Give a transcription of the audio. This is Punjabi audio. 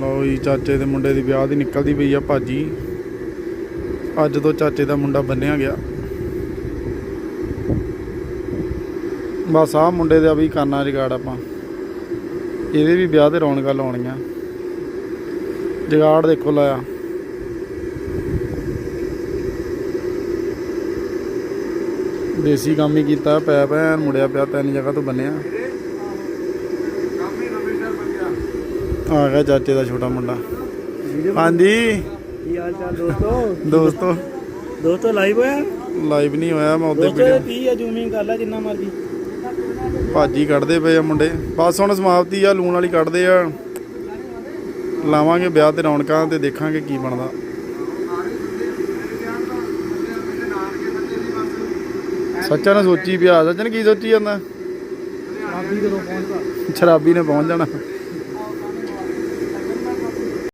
ਲਓ ਜੀ, ਚਾਚੇ ਦੇ ਮੁੰਡੇ ਦੀ ਵਿਆਹ ਦੀ ਨਿਕਲਦੀ ਪਈ ਆ ਭਾਜੀ। ਅੱਜ ਤੋਂ ਚਾਚੇ ਦਾ ਮੁੰਡਾ ਬੰਨਿਆ ਗਿਆ। ਬਸ ਆਹ ਮੁੰਡੇ ਦਾ ਵੀ ਕਰਨਾ ਜਗਾੜ ਆਪਾਂ। ਇਹਦੇ ਵੀ ਵਿਆਹ ਤੇ ਰੌਣਕਾਂ ਲਾਉਣੀਆਂ। ਜਗਾੜ ਦੇਖੋ ਲਾਇਆ। ਦੇਸੀ ਕੰਮ ਹੀ ਕੀਤਾ ਪੈ ਪੈ ਮੁੜਿਆ ਪਿਆ, ਤਿੰਨ ਜਗ੍ਹਾ ਤੋਂ ਬੰਨਿਆ। ਆ ਗਿਆ ਚਾਚੇ ਦਾ ਛੋਟਾ ਮੁੰਡਾ। ਹਾਂਜੀ। ਕੀ ਹਾਲ ਚਾਲ ਦੋਸਤੋ? ਦੋਸਤੋ। ਦੋਸਤੋ ਲਾਈਵ ਹੋਇਆ? ਲਾਈਵ ਨਹੀਂ ਹੋਇਆ ਮੈਂ ਉਹਦੇ ਦੋਸਤੋ ਵੀਡੀਓ ਕੀ ਆ ਜ਼ੂਮਿੰਗ ਕਰ ਲੈ ਜਿੰਨਾ ਮਰਜ਼ੀ। ਭਾਜੀ ਕੱਢਦੇ ਪਏ ਆ ਮੁੰਡੇ। ਬਸ ਹੁਣ ਸਮਾਪਤੀ ਆ ਲੂਣ ਵਾਲੀ ਕੱਢਦੇ ਆ। ਲਾਵਾਂਗੇ ਵਿਆਹ ਤੇ ਰੌਣਕਾਂ ਤੇ ਦੇਖਾਂਗੇ ਕੀ ਬਣਦਾ। ਸੱਚਾ ਨੇ ਸੋਚੀ ਪਿਆ। ਸੱਚਨ ਕੀ ਸੋਚੀ ਜਾਂਦਾ? ਆਬੀ ਕਦੋਂ ਪਹੁੰਚਦਾ? ਸ਼ਰਾਬੀ ਨੇ ਪਹੁੰਚ ਜਾਣਾ।